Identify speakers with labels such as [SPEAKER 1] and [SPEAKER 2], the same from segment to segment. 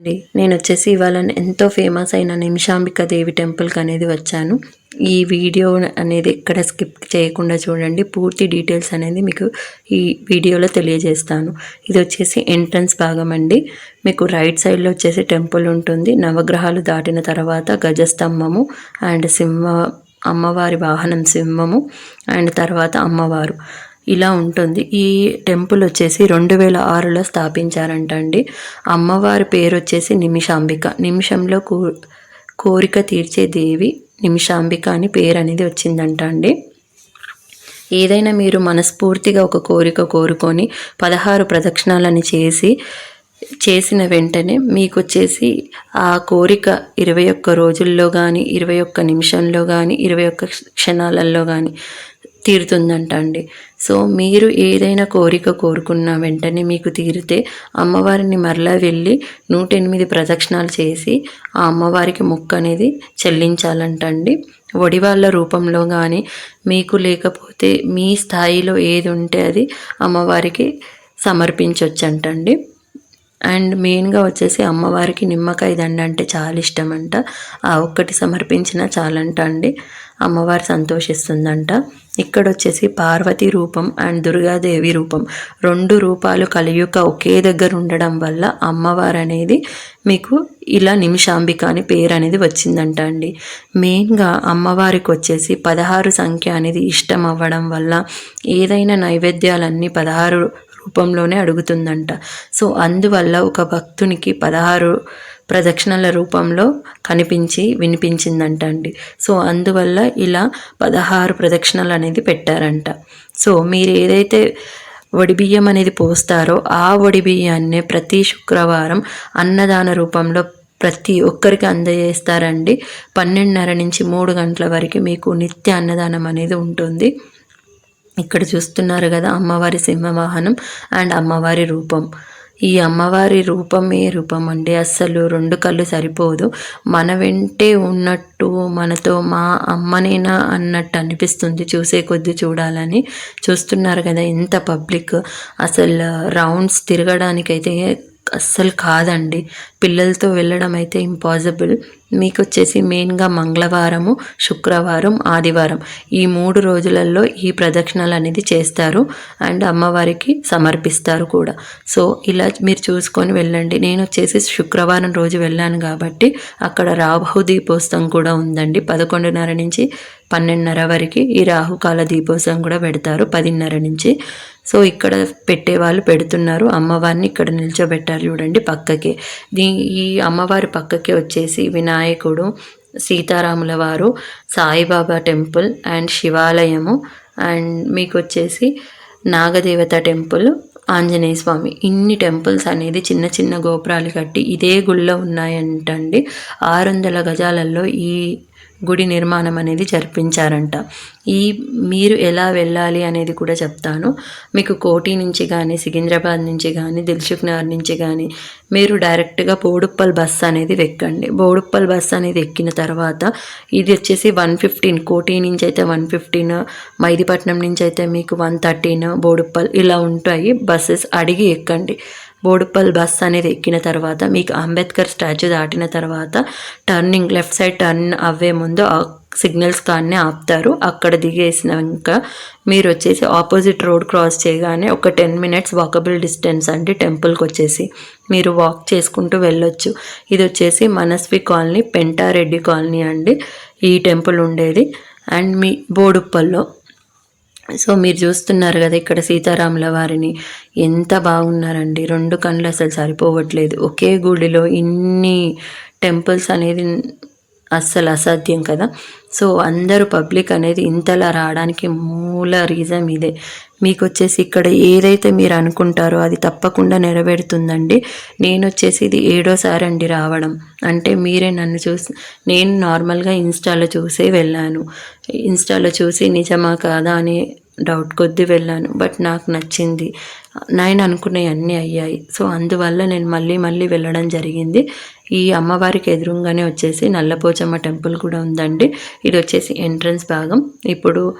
[SPEAKER 1] అండి. నేను వచ్చేసి ఇవాళ ఎంతో ఫేమస్ అయిన నిమిషాంబిక దేవి టెంపుల్కి అనేది వచ్చాను. ఈ వీడియో అనేది ఎక్కడ స్కిప్ చేయకుండా చూడండి. పూర్తి డీటెయిల్స్ అనేది మీకు ఈ వీడియోలో తెలియజేస్తాను. ఇది వచ్చేసి ఎంట్రన్స్ భాగం అండి. మీకు రైట్ సైడ్లో వచ్చేసి టెంపుల్ ఉంటుంది. నవగ్రహాలు దాటిన తర్వాత గజస్తంభము అండ్ సింహ అమ్మవారి వాహనం సింహము అండ్ తర్వాత అమ్మవారు. ఇలా ఉంటుంది. ఈ టెంపుల్ వచ్చేసి రెండు వేల ఆరులో స్థాపించారంట అండి అమ్మవారి పేరు వచ్చేసి నిమిషాంబిక. నిమిషంలో కో కోరిక తీర్చే దేవి నిమిషాంబిక అని పేరు అనేది వచ్చిందంట అండి ఏదైనా మీరు మనస్ఫూర్తిగా ఒక కోరిక కోరుకొని పదహారు ప్రదక్షిణాలని చేసి చేసిన వెంటనే మీకు వచ్చేసి ఆ కోరిక ఇరవై ఒక్క రోజుల్లో కానీ ఇరవై ఒక్క నిమిషంలో కానీ ఇరవై ఒక్క క్షణాలలో కానీ తీరుతుందంట అండి సో మీరు ఏదైనా కోరిక కోరుకున్న వెంటనే మీకు తీరితే అమ్మవారిని మరలా వెళ్ళి నూట ఎనిమిది ప్రదక్షిణాలు చేసి ఆ అమ్మవారికి మొక్క అనేది చెల్లించాలంట అండి వడివాళ్ళ రూపంలో కానీ మీకు లేకపోతే మీ స్థాయిలో ఏది ఉంటే అది అమ్మవారికి సమర్పించవచ్చంటండి అండ్ మెయిన్గా వచ్చేసి అమ్మవారికి నిమ్మకాయ దండ అంటే చాలా ఇష్టం అంట ఆ ఒక్కటి సమర్పించినా చాలంట అండి. అమ్మవారు సంతోషిస్తుందంట. ఇక్కడ వచ్చేసి పార్వతి రూపం అండ్ దుర్గాదేవి రూపం. రెండు రూపాలు కలియుక ఒకే దగ్గర ఉండడం వల్ల అమ్మవారు అనేది మీకు ఇలా నిమిషాంబిక అని పేరు అనేది వచ్చిందంట అండి. మెయిన్గా అమ్మవారికి వచ్చేసి పదహారు సంఖ్య అనేది ఇష్టం అవ్వడం వల్ల ఏదైనా నైవేద్యాలన్నీ పదహారు రూపంలోనే అడుగుతుందంట. సో అందువల్ల ఒక భక్తునికి పదహారు ప్రదక్షిణల రూపంలో కనిపించి వినిపించిందంట అండి. సో అందువల్ల ఇలా పదహారు ప్రదక్షిణలు అనేది పెట్టారంట. సో మీరు ఏదైతే వడిబియ్యం అనేది పోస్తారో ఆ వడిబియ్యాన్నే ప్రతి శుక్రవారం అన్నదాన రూపంలో ప్రతి ఒక్కరికి అందజేస్తారండి. పన్నెండున్నర నుంచి మూడు గంటల వరకు మీకు నిత్య అన్నదానం అనేది ఉంటుంది. ఇక్కడ చూస్తున్నారు కదా అమ్మవారి సింహవాహనం అండ్ అమ్మవారి రూపం. ఈ అమ్మవారి రూపమే రూపం అండి అస్సలు రెండు కళ్ళు సరిపోదు. మన వెంటే ఉన్నట్టు మనతో మా అమ్మనేనా అన్నట్టు అనిపిస్తుంది చూసే కొద్ది చూడాలని. చూస్తున్నారు కదా ఎంత పబ్లిక్ అసలు రౌండ్స్ తిరగడానికైతే అస్సలు కాదండి. పిల్లలతో వెళ్ళడం అయితే ఇంపాసిబుల్. మీకు వచ్చేసి మెయిన్గా మంగళవారము శుక్రవారం ఆదివారం. ఈ మూడు రోజులలో ఈ ప్రదక్షిణలు అనేది చేస్తారు అండ్ అమ్మవారికి సమర్పిస్తారు కూడా. సో ఇలా మీరు చూసుకొని వెళ్ళండి. నేను వచ్చేసి శుక్రవారం రోజు వెళ్ళాను కాబట్టి అక్కడ రాహు దీపోత్సవం కూడా ఉందండి. పదకొండున్నర నుంచి పన్నెండున్నర వరకు ఈ రాహుకాల దీపోత్సవం కూడా పెడతారు పదిన్నర నుంచి. సో ఇక్కడ పెట్టే వాళ్ళు పెడుతున్నారు. అమ్మవారిని ఇక్కడ నిల్చోబెట్టారు చూడండి పక్కకి. దీ ఈ అమ్మవారి పక్కకి వచ్చేసి వినాయక వినాయకుడు సీతారాముల వారు సాయిబాబా టెంపుల్ అండ్ శివాలయము అండ్ మీకు వచ్చేసి నాగదేవత టెంపుల్ ఆంజనేయ స్వామి. ఇన్ని టెంపుల్స్ అనేది చిన్న చిన్న గోపురాలు కట్టి ఇదే గుళ్ళో ఉన్నాయంటండి. ఆరు వందల గజాలలో ఈ గుడి నిర్మాణం అనేది జరిపించారంట. ఈ మీరు ఎలా వెళ్ళాలి అనేది కూడా చెప్తాను. మీకు కోటి నుంచి కానీ సికింద్రాబాద్ నుంచి కానీ దిల్సుఖ్నగర్ నుంచి కానీ మీరు డైరెక్ట్గా బోడుప్పల్ బస్ అనేది ఎక్కండి. బోడుప్పల్ బస్ అనేది ఎక్కిన తర్వాత ఇది వచ్చేసి వన్ ఫిఫ్టీన్ కోటి నుంచి అయితే వన్ ఫిఫ్టీన్ మైదీపట్నం నుంచి అయితే మీకు వన్ థర్టీన్ బోడుప్పల్ ఇలా ఉంటాయి బస్సెస్ అడిగి ఎక్కండి. బోడుప్పల్ బస్ అనేది ఎక్కిన తర్వాత మీకు అంబేద్కర్ స్టాచ్యూ దాటిన తర్వాత టర్నింగ్ లెఫ్ట్ సైడ్ టర్న్ అవ్వే ముందు సిగ్నల్స్ కానీ ఆపుతారు. అక్కడ దిగేసినాక మీరు వచ్చేసి ఆపోజిట్ రోడ్ క్రాస్ చేయగానే ఒక టెన్ మినిట్స్ వాకబుల్ డిస్టెన్స్ అండి టెంపుల్కి వచ్చేసి. మీరు వాక్ చేసుకుంటూ వెళ్ళొచ్చు. ఇది వచ్చేసి మనస్వి కాలనీ పెంటారెడ్డి కాలనీ అండి ఈ టెంపుల్ ఉండేది. అండ్ మీ బోడుప్పల్లో సో మీరు చూస్తున్నారు కదా ఇక్కడ సీతారాముల వారిని. ఎంత బాగున్నారండి. రెండు కళ్ళు అసలు సరిపోవట్లేదు. ఒకే గుడిలో ఇన్ని టెంపుల్స్ అనేది అస్సలు అసాధ్యం కదా. సో అందరూ పబ్లిక్ అనేది ఇంతలా రావడానికి మూల రీజన్ ఇదే. మీకు వచ్చేసి ఇక్కడ ఏదైతే మీరు అనుకుంటారో అది తప్పకుండా నెరవేరుతుందండి. నేను వచ్చేసి ఇది ఏడోసారి అండి రావడం. అంటే మీరే నన్ను చూసి నేను నార్మల్గా ఇన్స్టాలో చూసే వెళ్ళాను. ఇన్స్టాలో చూసి నిజమా కాదా అని డౌట్ కొద్దీ వెళ్ళాను బట్ నాకు నచ్చింది. నేను అనుకున్నవి అన్నీ అయ్యాయి. సో అందువల్ల నేను మళ్ళీ మళ్ళీ వెళ్ళడం జరిగింది. ఈ అమ్మవారికి ఎదురుగానే వచ్చేసి నల్లపోచమ్మ టెంపుల్ కూడా ఉందండి. ఇది వచ్చేసి ఎంట్రన్స్ భాగం. ఇప్పుడు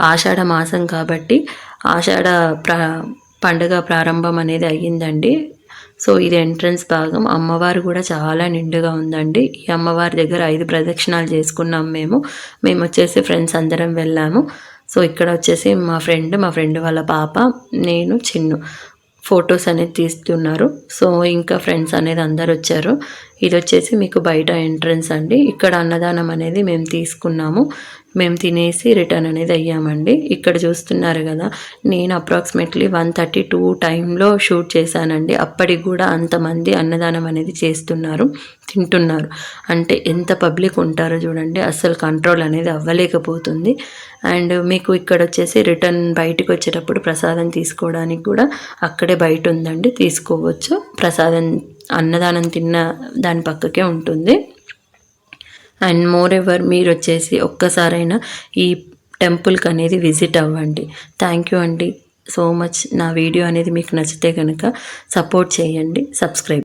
[SPEAKER 1] ఆషాఢ మాసం కాబట్టి ఆషాఢ ప్రా పండుగ ప్రారంభం అనేది అయ్యిందండి. సో ఇది ఎంట్రన్స్ భాగం. అమ్మవారు కూడా చాలా నిండుగా ఉందండి. ఈ అమ్మవారి దగ్గర ఐదు ప్రదక్షిణాలు చేసుకున్నాం మేము. మేము వచ్చేసి ఫ్రెండ్స్ అందరం వెళ్ళాము. సో ఇక్కడ వచ్చేసి మా ఫ్రెండ్ మా ఫ్రెండ్ వాళ్ళ పాప నేను చిన్ను. ఫొటోస్ అనేది తీస్తున్నారు. సో ఇంకా ఫ్రెండ్స్ అనేది అందరు వచ్చారు ఇది వచ్చేసి మీకు బయట ఎంట్రన్స్ అండి. ఇక్కడ అన్నదానం అనేది మేము తీసుకున్నాము. మేము తినేసి రిటర్న్ అనేది అయ్యామండి. ఇక్కడ చూస్తున్నారు కదా నేను అప్రాక్సిమేట్లీ వన్ థర్టీ టూ టైంలో షూట్ చేశానండి. అప్పటికి కూడా అంతమంది అన్నదానం అనేది చేస్తున్నారు తింటున్నారు. అంటే ఎంత పబ్లిక్ ఉంటారో చూడండి అస్సలు కంట్రోల్ అనేది అవ్వలేకపోతుంది. అండ్ మీకు ఇక్కడ వచ్చేసి రిటర్న్ బయటకు వచ్చేటప్పుడు ప్రసాదం తీసుకోవడానికి కూడా అక్కడే బయట ఉందండి. తీసుకోవచ్చు. ప్రసాదం అన్నదానం తిన్న దాని పక్కకే ఉంటుంది. అండ్ మోర్ ఎవర్ మీరు వచ్చేసి ఒక్కసారైనా ఈ టెంపుల్కి అనేది విజిట్ అవ్వండి. థ్యాంక్ యూ అండి సో మచ్. నా వీడియో అనేది మీకు నచ్చితే కనుక సపోర్ట్ చేయండి. సబ్స్క్రైబ్